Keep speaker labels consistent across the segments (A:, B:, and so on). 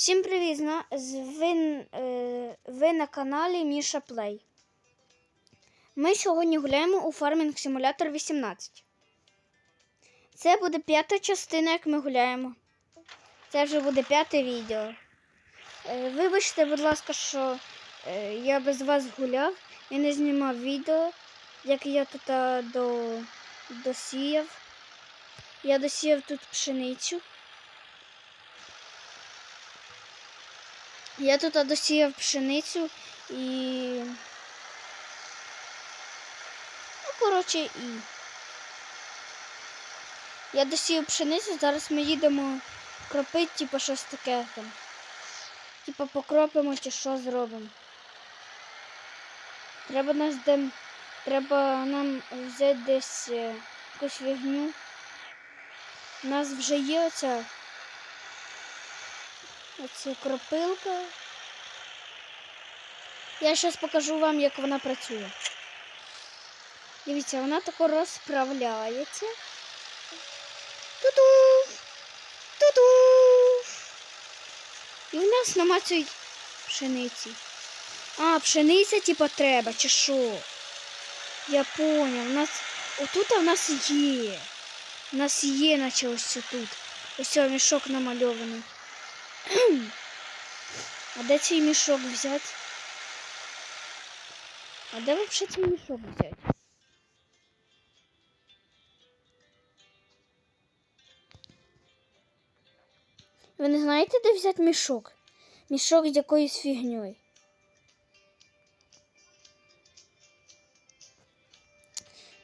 A: Всім привіт! Ви, е, ви на каналі Міша Плей. Ми сьогодні гуляємо у Farming Simulator 18. Це буде п'ята частина, як ми гуляємо. Це вже буде п'яте відео. Е, Вибачте, будь ласка, що е, я без вас гуляв і не знімав відео, як я тут до, досіяв. Я досіяв тут пшеницю. Я тут досіяв пшеницю і. Ну, коротше, і. Я досіяв пшеницю, зараз ми їдемо кропити, типу, щось таке там. Типу покропимо чи що зробимо. Треба нас дем... Треба нам взяти десь е, якусь фігню. У нас вже є оця Оце кропилка. Я зараз покажу вам, як вона працює. Дивіться, вона тако розправляється. Ту-ту! Ту-ту! І в нас намацують пшениці. А, пшениця типа треба, чи що? Я поняв. У нас... Отут у нас є. У нас є, наче ось тут. Ось цей мішок намальований. А де цей мішок взяти? А де взагалі цей мішок взяти? Ви не знаєте, де взяти мішок? Мішок з якоюсь фігньою.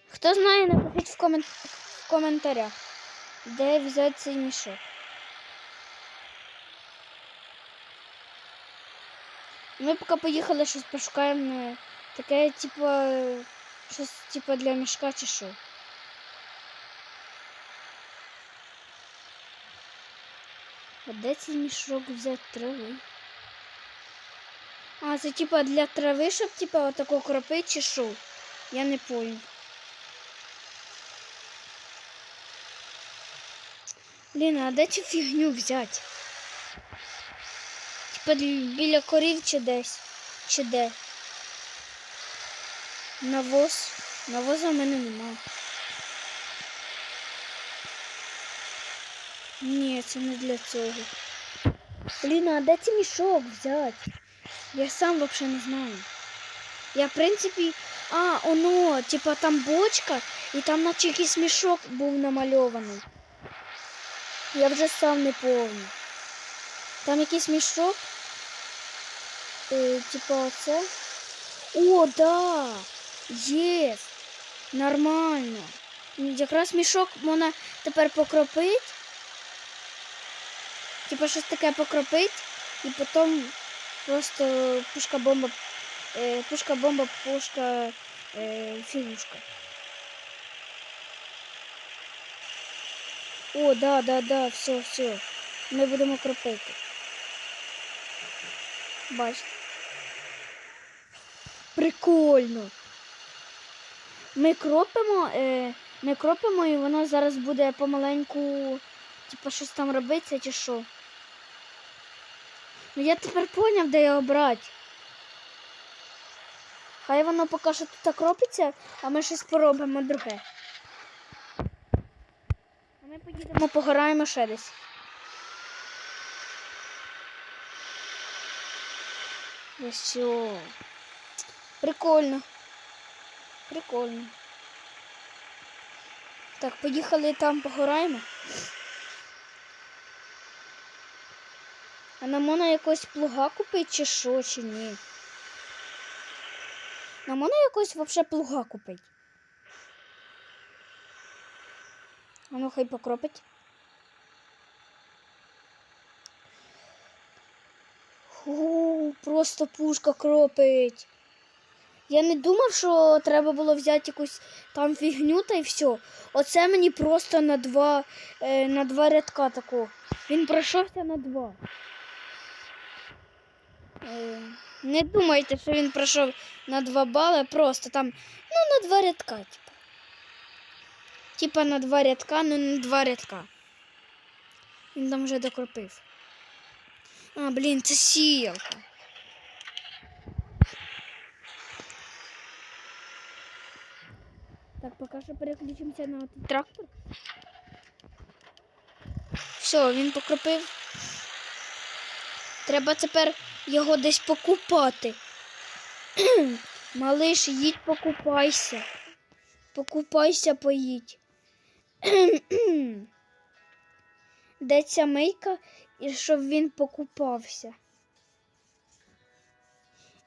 A: Хто знає, напишіть в, комен... в коментарях, де взяти цей мішок. Ми поки поїхали, щось пошукаємо таке, типу, е, щось типу для мішка чи що. А де цей мішок? А, це типа для трави, щоб типа отако кропити чи що? Я не понял. Блін, а де цю фігню взяти? Біля корів чи десь. Чи де? Навоз. Навоза в мене нема. Ні, це не для цього. Блін, а де цей мішок взяти? Я сам взагалі не знаю. Я, в принципі, а, оно, типа там бочка, і там наче якийсь мішок був намальований. Я вже сам не помню. Там якийсь мішок. Е, типа оце. О, да! Є! Нормально. Якраз мішок можна тепер покропити. Типа щось таке покропити і потім просто пушка бомба. Е, пушка бомба, пушка е, фігушка. О, да, да, да, все, все. Ми будемо кропити. Бачите. Прикольно. Ми кропимо, е, ми кропимо і воно зараз буде помаленьку, типу, щось там робиться чи що. Ну я тепер поняв, де його брати. Хай воно поки що тут кропиться, а ми щось поробимо друге. А ми поїдемо погораємо ще десь. Все. Прикольно. Прикольно. Так, поїхали там погораємо. А нам можна якогось плуга купити чи що, чи ні? Нам можна якогось вообще плуга купити? А ну хай покропить. Фу, просто пушка кропить. Я не думав, що треба було взяти якусь там фігню та й все. Оце мені просто на два, е, на два рядка тако. Він пройшовся на два. Е, не думайте, що він пройшов на два бали, просто там, ну, на два рядка, типа. Типа на два рядка, ну на два рядка. Він там вже докропив. А, блін, це сіялка. Так, поки що переключимося на трактор. Все, він покропив. Треба тепер його десь покупати. Малиш, їдь покупайся. Покупайся, поїдь. Де ця мийка, і щоб він покупався.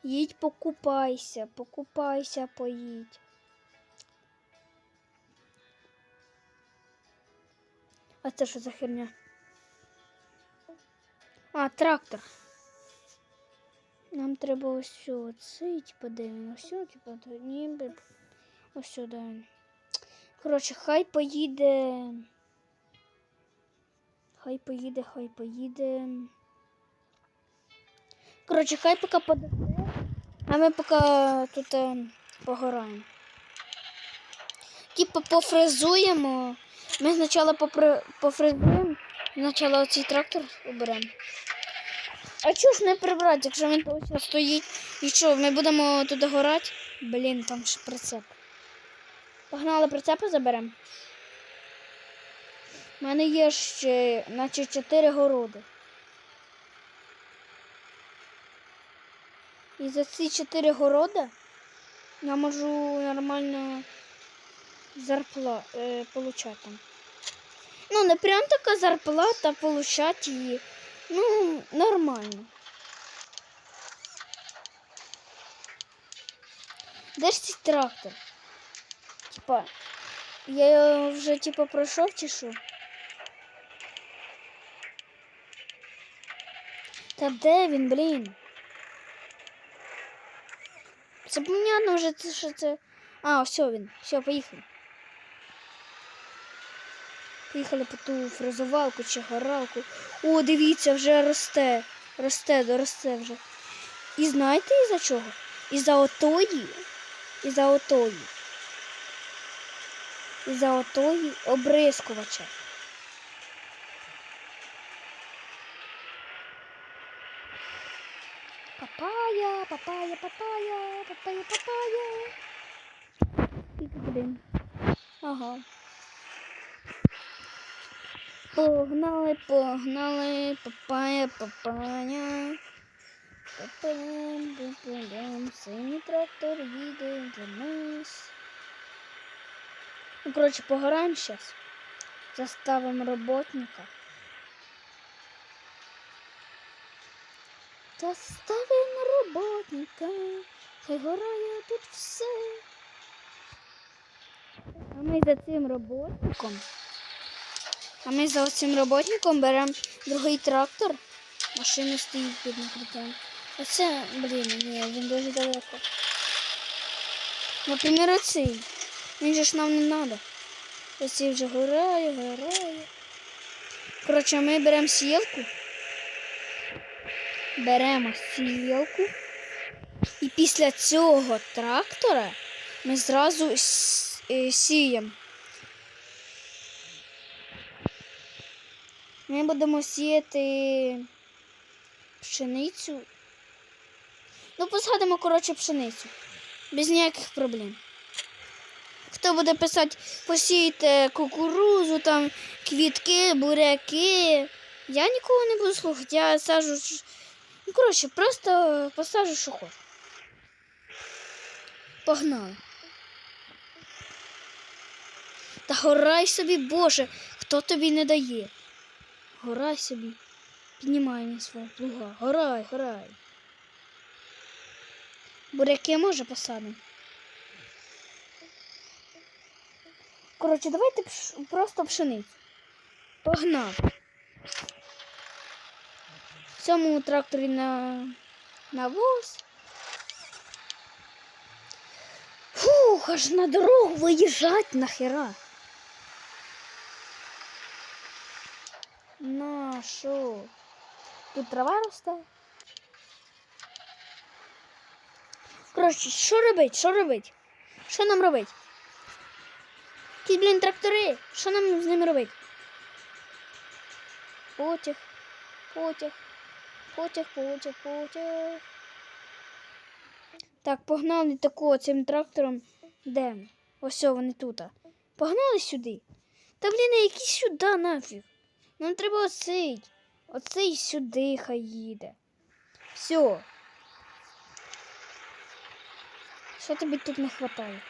A: Їдь покупайся, покупайся, поїдь. А це що за херня? А, трактор. Нам треба ось що цей, типа? Ось, що, типа, ніби. Ось сюди. він. Коротше, хай поїде. Хай поїде, хай поїде. Коротше, хай поки подожде, а ми поки тут е, погораємо. Типа пофрезуємо. Ми спочатку попри- пофрезуємо, спочатку оцей трактор оберемо. А чого ж не прибрати, якщо він точно стоїть? І що, ми будемо туди горати? Блін, там ж прицеп. Погнали прицепи заберемо. У мене є ще, наче, чотири городи. І за ці чотири городи я можу нормально зарплату е, получати. Ну, не прям така зарплата, получати її. Ну, нормально. Де ж цей трактор? Типа, я його вже типа пройшов чи що? Та де він, блін? Це понятно вже, що це. А, все він. Все, поїхали. Поїхали по ту фрезувалку чи горалку. О, дивіться, вже росте. Росте, доросте вже. І знаєте із-за чого? Із-за отої. Із-за отої. Із-за отої обрискувача. Папая, папая, папая, папая, папая. Ага. Погнали, погнали, папая, папая. Папаям, папаям, синій трактор їде до нас. Ну, коротше, погораємо зараз. Заставимо роботника. Заставимо роботника. Хай горає тут все. А ми за цим роботником. А ми за цим роботником беремо другий трактор. Машина стоїть під накриттям. Оце, блін, ні, він дуже далеко. Наприклад, оцей. Він же ж нам не треба. Оцей вже горає, горає. Коротше, ми беремо сіялку. Беремо сіялку. І після цього трактора ми зразу е, сіємо. Ми будемо сіяти пшеницю. Ну, посадимо, коротше, пшеницю. Без ніяких проблем. Хто буде писати, посійте кукурузу, там, квітки, буряки. Я нікого не буду слухати, я сажу. Ну, коротше, просто посажу, що хочу. Погнали. Та горай собі, Боже, хто тобі не дає? Горай собі. Піднімай мені свого плуга. Горай, горай. Буряки може посадимо. Коротше, давайте пш- просто пшеницю. Погнав. В цьому тракторі на навоз. Фух, аж на дорогу виїжджать нахера. Що? Тут трава росте. Коротше, що робить? Що робить? Що нам робить? Ті, блін, трактори. Що нам з ними робити? Потяг, потяг, потяг, потяг, потяг. Так, погнали тако цим трактором. Де? Ось вони тут. Погнали сюди. Та блін, які сюди нафіг. Нам треба оцей. Оцей сюди хай їде. Все. Що тобі тут не вистачає?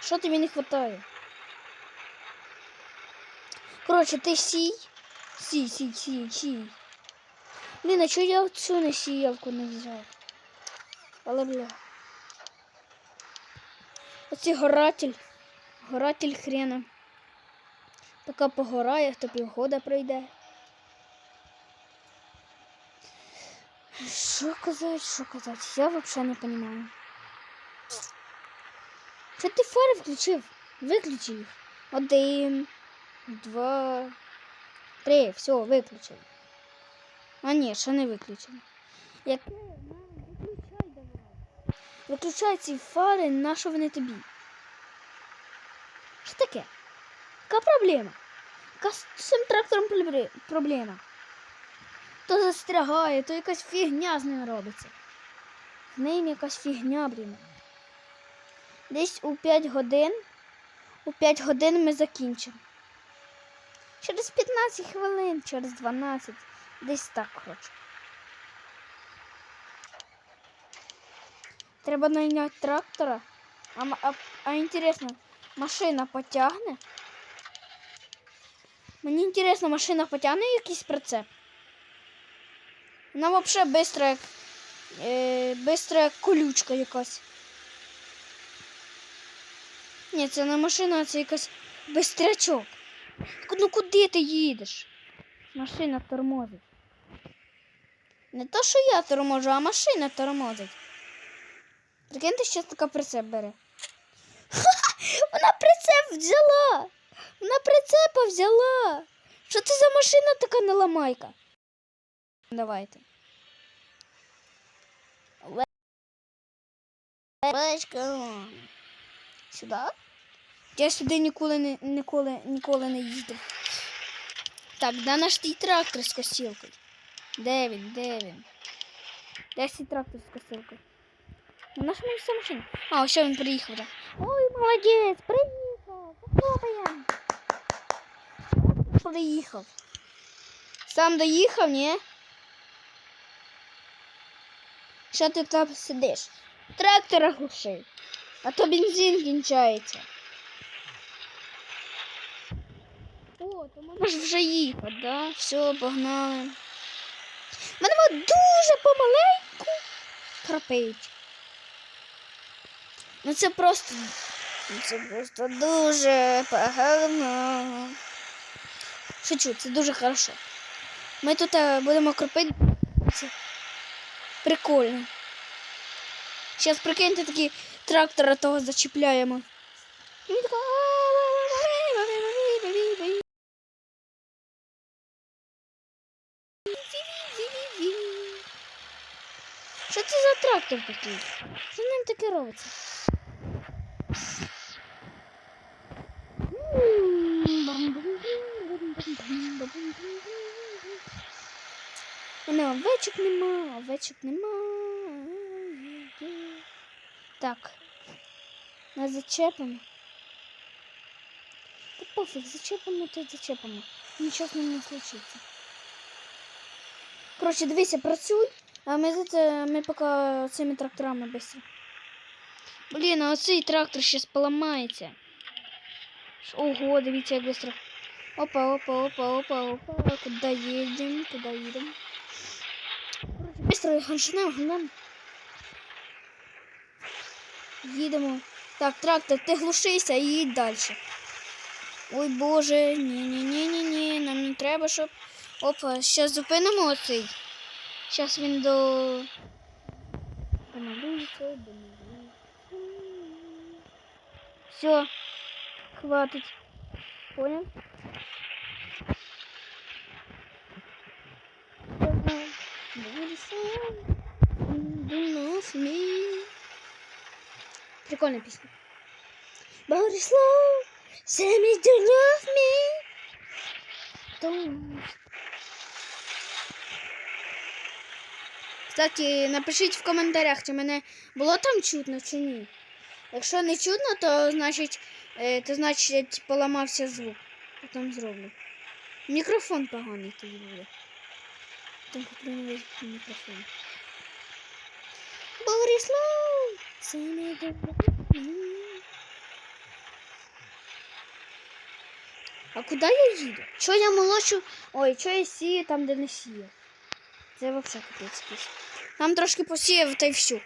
A: Що тобі не вистачає? Коротше, ти сій. Сій, сій, сій, сій. Блін, а чого я цю не сіялку не взяв? Але бля. Оцей горатель. Горатель хрена. Поки погорає, то півгода пройде. Що казати, що казати? Я взагалі не розумію. Що ти фари включив? Виключи їх. Один, два, три. Все, виключив. А ні, ще не виключив. Мам, виключай давай. Виключай ці фари, на що вони тобі? Що таке? Яка проблема? Яка цим трактором проблема? То застрягає, то якась фігня з ним робиться. З ним якась фігня, блін. Десь у 5 годин. У 5 годин ми закінчимо. Через 15 хвилин, через 12. Десь так, коротше. Треба найняти трактора. А, а, а інтересно, машина потягне? Мені інтересно, машина потягне якийсь прицеп? Вона взагалі бистра, як, е, бистра як колючка якась. Ні, це не машина, це якась бистрячок. Ну куди ти їдеш? Машина тормозить. Не то, що я торможу, а машина тормозить. Прикиньте, що така прицеп бере. Вона прицеп взяла! Вона прицепа взяла! Що це за машина така неламайка? Давайте. Сюди? Я сюди ніколи не, ніколи, ніколи не їздив. Так, де наш тій трактор з косілкою? Де він? Де він? Де цей трактор з косілкою? Мені вся машина. А, ось він приїхав вже. Ой, молодець, приїхав. Похлопаємо. Приїхав. Сам доїхав, ні? Що ти там сидиш? Трактора глуши. А то бензин кінчається. О, то можеш вже їхати, да? Все, погнали. Мене дуже помаленьку храпить. Ну це просто. Це просто дуже погано. Шучу, це дуже хорошо. Ми тут е, будемо кропити. Прикольно. Зараз прикиньте такі трактора того зачіпляємо. Що це за трактор такий? Що ним таке робиться? У мене овечок нема, овечок нема. Так. Нас зачепимо. Та пофіг, зачепимо, то зачепимо. Нічого з ним не случиться. Коротше, дивися, працюй, а ми за це ми поки цими тракторами швидко. Блін, а оцей трактор зараз поламається. Ого, дивіться, як швидко. Опа, опа, опа, опа, опа. Куда їдемо? Куда? Коротше, быстро ганшинем, ганшинем. Їдемо. Так, трактор, ти глушися і їдь далі. Ой Боже, ні-ні-ні-ні-ні, нам не треба, щоб. Опа, зараз зупинимо оцей. Зараз він до. Домовиться, домовиться. Все, хватить. Понял? Прикольная песня. Борислав, Sammy, do you love me? Don't. Кстати, напишіть в коментарях, чи мене було там чутно, чи ні. Якщо не чутно, то значить, е, то значить поламався звук. Потім зроблю. Мікрофон поганий тоді буде. Там куплю новий мікрофон. Борислав! Це не. А куди я їду? Що я молочу? Ой, що я сію там, де не сію? Це взагалі капець якийсь. Там трошки посіяв та й все.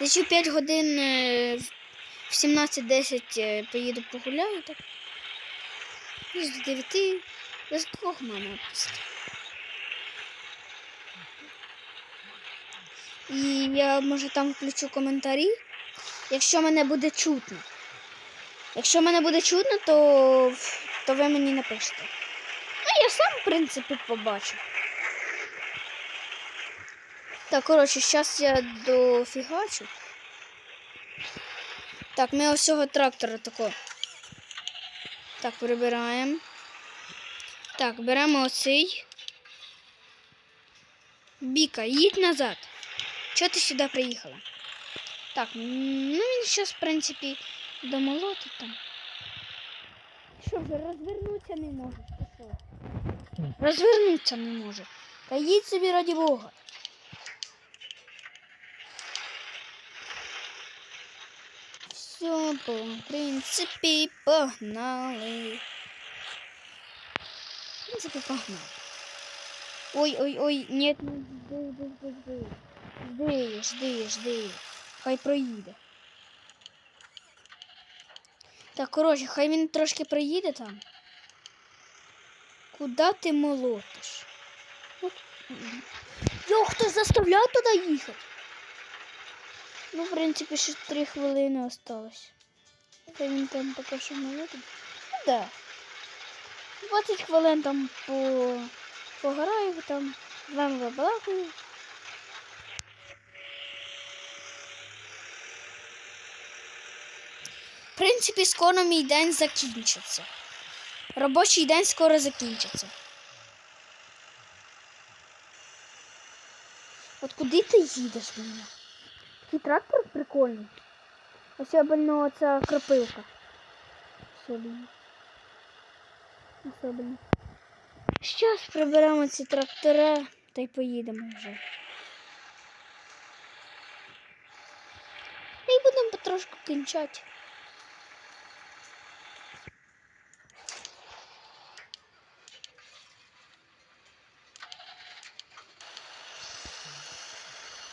A: Десь у 5 годин е, в 17.10 е, поїду погуляю так. Десь до 9. Без кого мама відпустить. І я може там включу коментарі, якщо мене буде чутно. Якщо мене буде чутно, то, то ви мені напишете. Ну, я сам, в принципі, побачу. Так, коротше, зараз я дофігачу. Так, ми ось цього трактора тако. Так, прибираємо. Так, беремо оцей. Біка, їдь назад. Чого ти сюди приїхала? Так, ну він зараз, в принципі, домолотить там. Що вже розвернутися не може? Що? Розвернутися не може. Та їдь собі раді Бога. Все, по принципі, погнали. В принципі, погнали. Ой, ой, ой, нет, не жди, жди, жди, жди. Жди, жди. Хай проїде. Так, коротше, хай він трошки проїде там. Куда ти молотиш? От. м. Йо, хтось заставляв туди їхати. Ну, в принципі, ще три хвилини осталось. Хай він там поки що молотить. Ну да. 20 хвилин там по... пограю там, з вами забалакаю. В принципі, скоро мій день закінчиться. Робочий день скоро закінчиться. От куди ти їдеш мене? Такий трактор прикольний. Особливо оця кропилка. Особливо. Особливо. Щас приберемо ці трактори та й поїдемо вже. І будемо потрошку кінчати.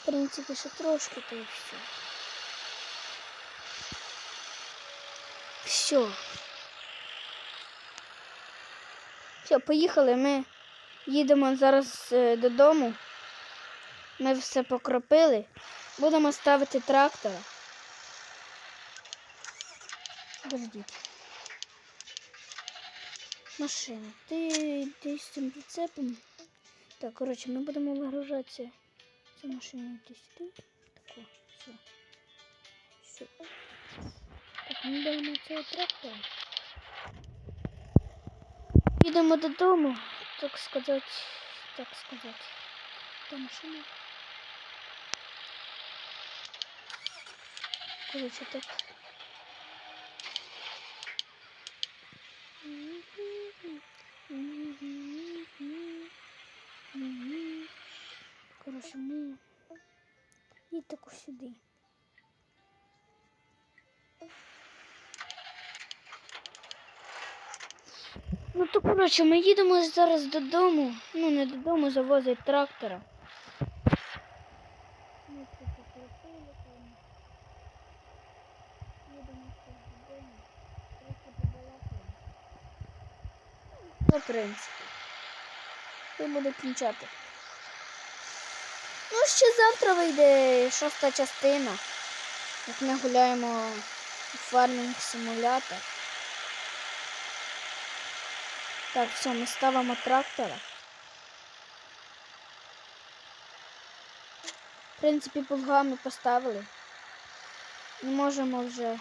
A: В принципі, ще трошки, то і все. Все. Все, поїхали. Ми їдемо зараз е, додому. Ми все покропили. Будемо ставити трактора. Подождіть. Машина. Ти йди з цим прицепом. Так, коротше, ми будемо вигружатися. Цю машину йти сюди. Тако, все. Все. Так, ми йдемо цього трактора. Їдемо додому, так сказати, так сказати. Та машина. Короче, так. Ми і таку сюди. Ну то коротше, ми їдемо зараз додому. Ну не додому, завозить трактора. Ми це покропили там. Їдемо зараз додому. Трохи. Ну, в принципі. І буде кінчати. Ну, ще завтра вийде шоста частина. Як ми гуляємо у фармінг симулятор. Так, все, ми ставимо трактора. В принципі, плуга ми поставили. І можемо вже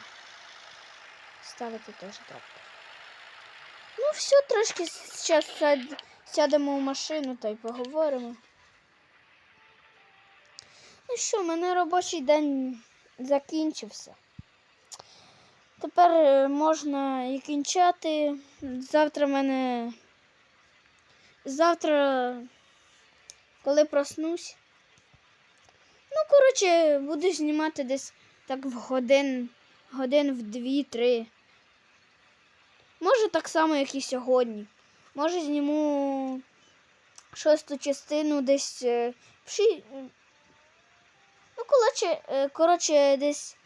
A: ставити теж трактор. Ну, все, трошки зараз сядемо в машину та й поговоримо. Ну що, в мене робочий день закінчився. Тепер е, можна і кінчати. Завтра в мене. Завтра, коли проснусь. Ну, коротше, буду знімати десь так в годин, годин в дві-три. Може, так само, як і сьогодні. Може, зніму шосту частину десь е, в ші... Ну, коротше, е, коротше, десь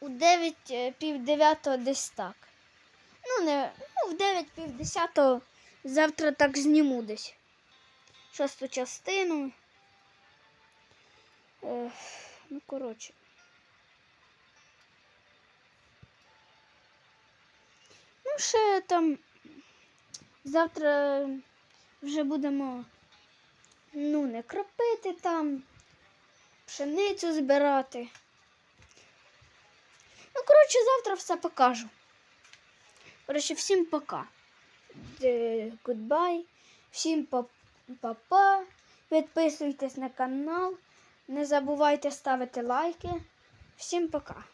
A: у 9 е, пів дев'ятого десь так. Ну, не, ну, в 9 пів десятого завтра так зніму десь. Шосту частину. Е, ну, коротше. Ну, ще там завтра вже будемо ну, не кропити там, пшеницю збирати. Ну, коротше, завтра все покажу. Коротше, всім пока. Е, Goodbye. Всім па- па-па. Підписуйтесь на канал. Не забувайте ставити лайки. Всім пока.